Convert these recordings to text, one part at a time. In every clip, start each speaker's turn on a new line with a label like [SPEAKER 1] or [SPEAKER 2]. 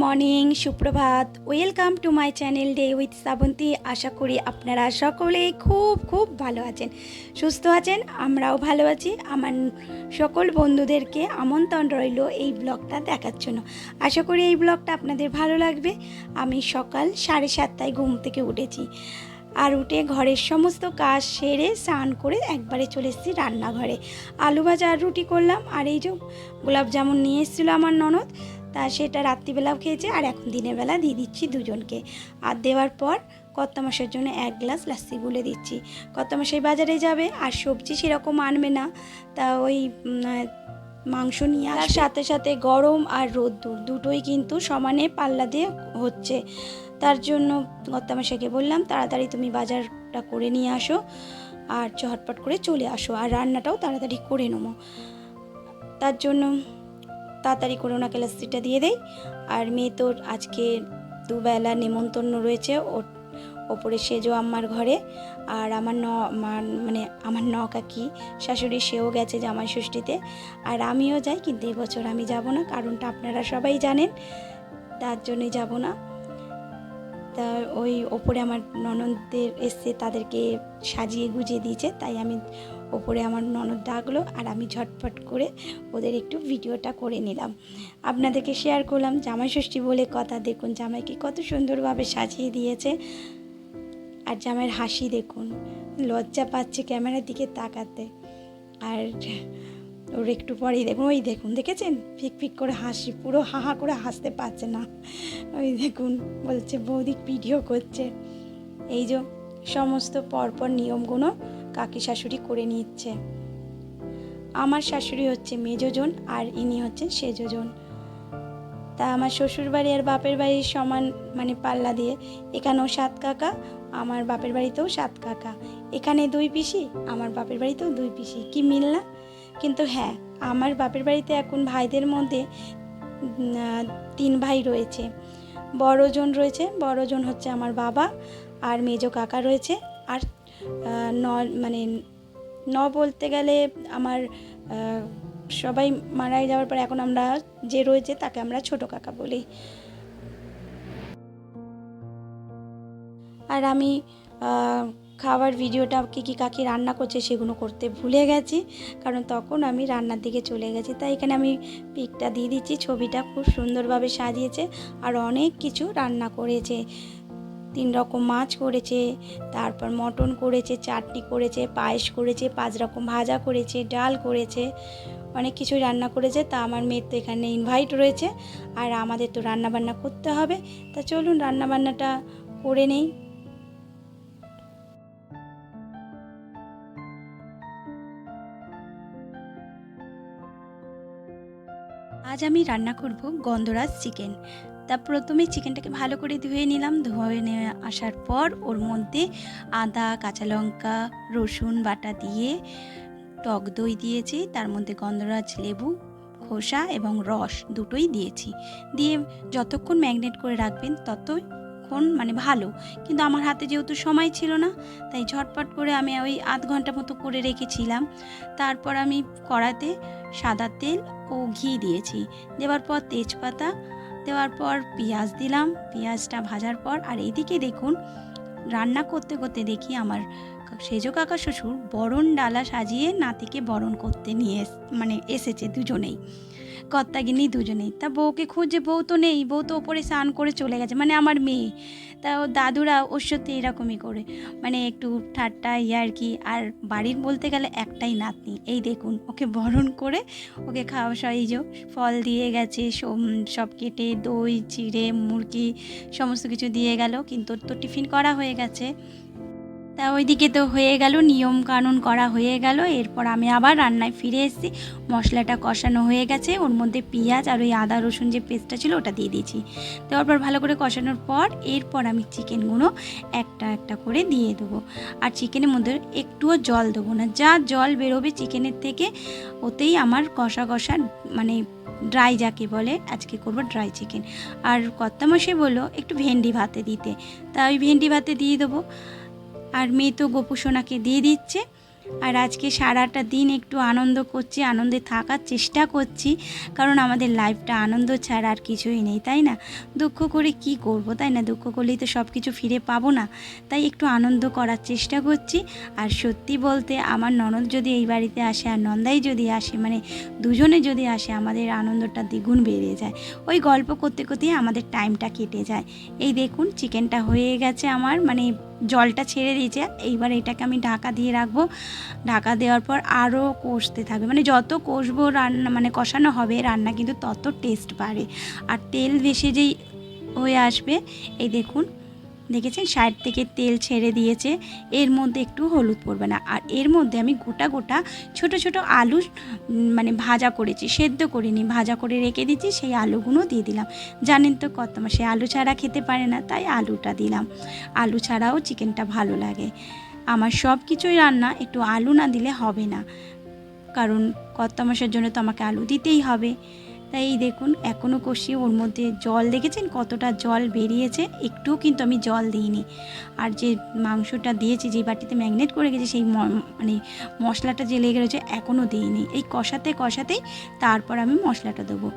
[SPEAKER 1] Morning, সুপ্রভাত। Welcome to my channel day with Srabanti আশা করি আপনারা সকলেই খুব খুব ভালো আছেন। সুস্থ আছেন? আমরাও ভালো আছি। আমার সকল বন্ধুদেরকে আমন্ত্রণ রইল এই ব্লগটা দেখার জন্য। আশা করি এই ব্লগটা আপনাদের ভালো লাগবে। আমি সকাল সাড়ে সাতটায় ঘুম থেকে উঠেছি। আর উঠে ঘরের সমস্ত কাজ সেরে স্নান করে একবারে চলে এসেছি রান্নাঘরে। আলু ভাজা আর রুটি করলাম। আর এই যে গোলাপ জামুন নিয়ে এসেছিল আমার ননদ। তা সেটা রাত্রিবেলাও খেয়েছে আর এখন দিনের বেলা দিয়ে দিচ্ছি দুজনকে। আর দেওয়ার পর কত্তা মাসের জন্য এক গ্লাস লাস্সি গুলে দিচ্ছি। কত্তা মাসের বাজারে যাবে আর সবজি সেরকম আনবে না। তা ওই মাংস নিয়ে আর সাথে সাথে গরম আর রোদ্দুর দুটোই কিন্তু সমানে পাল্লা দিয়ে হচ্ছে। তার জন্য কত্তামাশাকে বললাম তাড়াতাড়ি তুমি বাজারটা করে নিয়ে আসো আর চটপট করে চলে আসো। আর রান্নাটাও তাড়াতাড়ি করে নেব। তার জন্য তাড়াতাড়ি করে ওনাকে লাস্সিটা দিয়ে দেই। আর মেয়ে তোর আজকে দুবেলা নেমন্তন্ন রয়েছে ওর ওপরে সেজো আমার ঘরে। আর আমার ন মানে আমার ন কাকি শাশুড়ি সেও গেছে জামাই ষষ্ঠীতে। আর আমিও যাই কিন্তু এবছর আমি যাব না, কারণটা আপনারা সবাই জানেন, তার জন্যই যাব না। তা ওই ওপরে আমার ননদদের এসছে তাদেরকে সাজিয়ে গুজিয়ে দিয়েছে, তাই আমি ওপরে আমার ননদ ডাকলো আর আমি ঝটপট করে ওদের একটু ভিডিওটা করে নিলাম। আপনাদেরকে শেয়ার করলাম, জামাই ষষ্ঠী বলে কথা, দেখুন জামাইকে কত সুন্দরভাবে সাজিয়ে দিয়েছে। আর জামাইয়ের হাসি দেখুন, লজ্জা পাচ্ছে ক্যামেরার দিকে তাকাতে। আর ওর একটু পরেই দেখুন, ওই দেখুন, দেখেছেন? ফিক ফিক করে হাসি, পুরো হাহা করে হাসতে পারছে না। ওই দেখুন, বলছে বৌদি ভিডিও করছে। এই যে সমস্ত পরপর নিয়মগুলো কাকি শাশুড়ি করে নিচ্ছে। আমার শাশুড়ি হচ্ছে মেজোজন আর ইনি হচ্ছেন সেজোজন। তা আমার শ্বশুর বাড়ি আর বাপের বাড়ির সমান মানে পাল্লা দিয়ে। এখানেও সাত কাকা, আমার বাপের বাড়িতেও সাত কাকা। এখানে দুই পিসি, আমার বাপের বাড়িতেও দুই পিসি। কি মিল না? কিন্তু হ্যাঁ আমার বাপের বাড়িতে এখন ভাইদের মধ্যে তিন ভাই রয়েছে। বড়জন রয়েছে, বড়জন হচ্ছে আমার বাবা আর মেজো কাকা রয়েছে। আর ন মানে ন বলতে গেলে আমার সবাই মারা যাওয়ার পর এখন আমরা যে রয়েছে তাকে আমরা ছোট কাকা বলি। আর আমি খাবার ভিডিওটা কী কী কাকি রান্না করছে সেগুলো করতে ভুলে গেছি, কারণ তখন আমি রান্নার দিকে চলে গেছি। তাই এখানে আমি পিকটা দিয়ে দিচ্ছি, ছবিটা খুব সুন্দরভাবে সাজিয়েছে আর অনেক কিছু রান্না করেছে। তিন রকম মাছ করেছে, তারপর মটন করেছে, চাটনি করেছে, পায়েস করেছে, পাঁচ রকম ভাজা করেছে, ডাল করেছে, অনেক কিছুই রান্না করেছে। তা আমার মেয়ের তো এখানে ইনভাইট রয়েছে, আর আমাদের তো রান্না বান্না করতে হবে। তা চলুন রান্না বান্নাটা করে নেই। আজ আমি রান্না করব গন্ধরাজ চিকেন। তা প্রথমে চিকেনটাকে ভালো করে ধুয়ে নিলাম। ধুয়ে নিয়ে আসার পর ওর মধ্যে আদা, কাঁচা লঙ্কা, রসুন বাটা দিয়ে টক দই দিয়েছি। তার মধ্যে গন্ধরাজ, লেবু, খোসা এবং রস দুটোই দিয়েছি। দিয়ে যতক্ষণ ম্যাগনেট করে রাখবেন ততক্ষণ মানে ভালো। কিন্তু আমার হাতে যেহেতু সময় ছিল না, তাই ঝটপট করে আমি ওই আধ ঘণ্টা মতো করে রেখেছিলাম। তারপর আমি কড়াতে সাদা তেল ও ঘি দিয়েছি। দেওয়ার পর তেজপাতা দেওয়ার পর পেঁয়াজ দিলাম, পেঁয়াজটা ভাজার পর। আর এদিকে দেখুন, রান্না করতে করতে দেখি আমার সেজ কাকা শ্বশুর বরণ ডালা সাজিয়ে নাতিকে বরণ করতে নিয়ে মানে এসেছে দুজনেই। কর্তাগিনি দুজনেই। তা বউকে খুঁজে বউ তো নেই, বউ তো ওপরে স্নান করে চলে গেছে মানে আমার মেয়ে। তা ও দাদুরা ওর সত্যি এরকমই করে। মানে একটু ঠাট্টা ইয়ার্কি আর বাড়ির বলতে গেলে একটাই নাতনি। এই দেখুন, ওকে বরণ করে ওকে খাওয়া সাইজ ফল দিয়ে গেছে, সব কেটে দই, চিড়ে, মুরগি সমস্ত কিছু দিয়ে গেল। কিন্তু তো টিফিন করা হয়ে গেছে। তা ওইদিকে তো হয়ে গেল, নিয়ম কানুন করা হয়ে গেল। এরপর আমি আবার রান্নায় ফিরে এসেছি। মশলাটা কষানো হয়ে গেছে। ওর মধ্যে পেঁয়াজ আর ওই আদা রসুন যে পেস্টটা ছিল ওটা দিয়ে দিয়েছি। দেওয়ার পর ভালো করে কষানোর পর এরপর আমি চিকেনগুলো একটা একটা করে দিয়ে দেবো। আর চিকেনের মধ্যে একটুও জল দেবো না। যা জল বেরোবে চিকেনের থেকে, ওতেই আমার কষা কষা মানে ড্রাই যাকে বলে, আজকে করব ড্রাই চিকেন আর কর্তামশাই বলল, একটু ভেন্ডি ভাতে দিতে। তা ওই ভেন্ডি ভাতে দিয়ে দেবো। আর মেয়ে তো গোপু সোনাকে দিয়ে দিচ্ছে। আর আজকে সারাটা দিন একটু আনন্দ করছি, আনন্দে থাকার চেষ্টা করছি, কারণ আমাদের লাইফটা আনন্দ ছাড়া আর কিছুই নেই, তাই না? দুঃখ করে কি করব, তাই না? দুঃখ করলেই তো সব কিছু ফিরে পাবো না। তাই একটু আনন্দ করার চেষ্টা করছি। আর সত্যি বলতে আমার ননদ যদি এই বাড়িতে আসে, আর নন্দাই যদি আসে মানে দুজনে যদি আসে, আমাদের আনন্দটা দ্বিগুণ বেড়ে যায়। ওই গল্প করতে, করতেই আমাদের টাইমটা কেটে যায়। এই দেখুন চিকেনটা হয়ে গেছে আমার মানে জলটা ছেড়ে দিয়েছে এইবার এটাকে আমি ঢাকা দিয়ে রাখব। ঢাকা দেওয়ার পর আরও কষতে থাকবে। মানে যত কষবো রান্না মানে কষানো হবে রান্না কিন্তু তত টেস্ট বাড়ে। আর তেল বেশি যেই হয়ে আসবে, এই দেখুন দেখেছেন? সাইড থেকে তেল ছেড়ে দিয়েছে। এর মধ্যে একটু হলুদ পড়বে না। আর এর মধ্যে আমি গোটা গোটা ছোট ছোট আলু মানে ভাজা করেছি, সেদ্ধ করিনি। ভাজা করে রেখে দিচ্ছি সেই আলুগুলো দিয়ে দিলাম। জানেন তো কত সে আলু ছাড়া খেতে পারে না, তাই আলুটা দিলাম। আলু ছাড়াও চিকেনটা ভালো লাগে। আমার সব কিছুই রান্না, একটু আলু না দিলে হবে না। কারণ কত্তা মাসের জন্য তো আমাকে আলু দিতেই হবে। তাই এই দেখুন এখনও কষিয়ে ওর মধ্যে জল দেখেছেন? কতটা জল বেরিয়েছে? একটুও কিন্তু আমি জল দিইনি। আর যে মাংসটা দিয়েছি, যে বাটিতে ম্যাগনেট করে গেছে সেই মানে মশলাটা যে লেগে রয়েছে এখনও দিইনি। এই কষাতে কষাতেই তারপর আমি মশলাটা দেবো।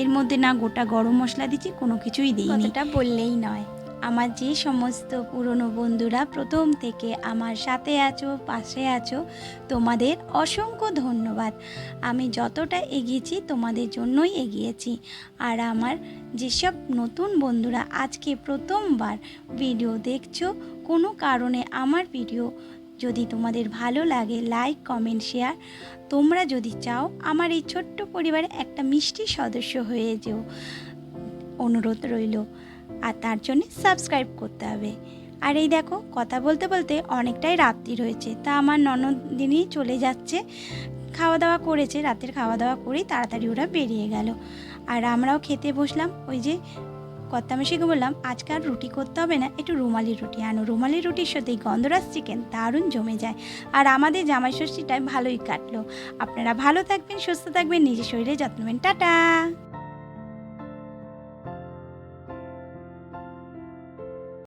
[SPEAKER 1] এর মধ্যে না গোটা গরম মশলা দিচ্ছি, কোনো কিছুই দিইনি।
[SPEAKER 2] এটা বললেই নয়।
[SPEAKER 1] আমার যে সমস্ত পুরনো বন্ধুরা প্রথম থেকে আমার সাথে আছো, পাশে আছো, তোমাদের অসংখ্য ধন্যবাদ। আমি যতটা এগিয়েছি তোমাদের জন্যই এগিয়েছি। আর আমার যেসব নতুন বন্ধুরা আজকে প্রথমবার ভিডিও দেখছ, কোনো কারণে আমার ভিডিও যদি তোমাদের ভালো লাগে লাইক কমেন্ট শেয়ার তোমরা যদি চাও আমার এই ছোট্ট পরিবারে একটা মিষ্টি সদস্য হয়ে যেও। অনুরোধ রইল। আর তার জন্য সাবস্ক্রাইব করতে হবে। আর এই দেখো, কথা বলতে বলতে অনেকটাই রাত্রি রয়েছে তা আমার ননদিনী চলে যাচ্ছে খাওয়া দাওয়া করেছে। রাতের খাওয়া দাওয়া করেই তাড়াতাড়ি ওরা বেরিয়ে গেল। আর আমরাও খেতে বসলাম, ওই যে কর্তামেশিকে বললাম, আজকে আর রুটি করতে হবে না, একটু রুমালি রুটি আনো। রুমালি রুটির সাথে গন্ধরাজ চিকেন দারুণ জমে যায়। আর আমাদের জামাই ষষ্ঠীটা ভালোই কাটলো। আপনারা ভালো থাকবেন, সুস্থ থাকবেন, নিজের শরীরে যত্ন নেবেন। টাটা!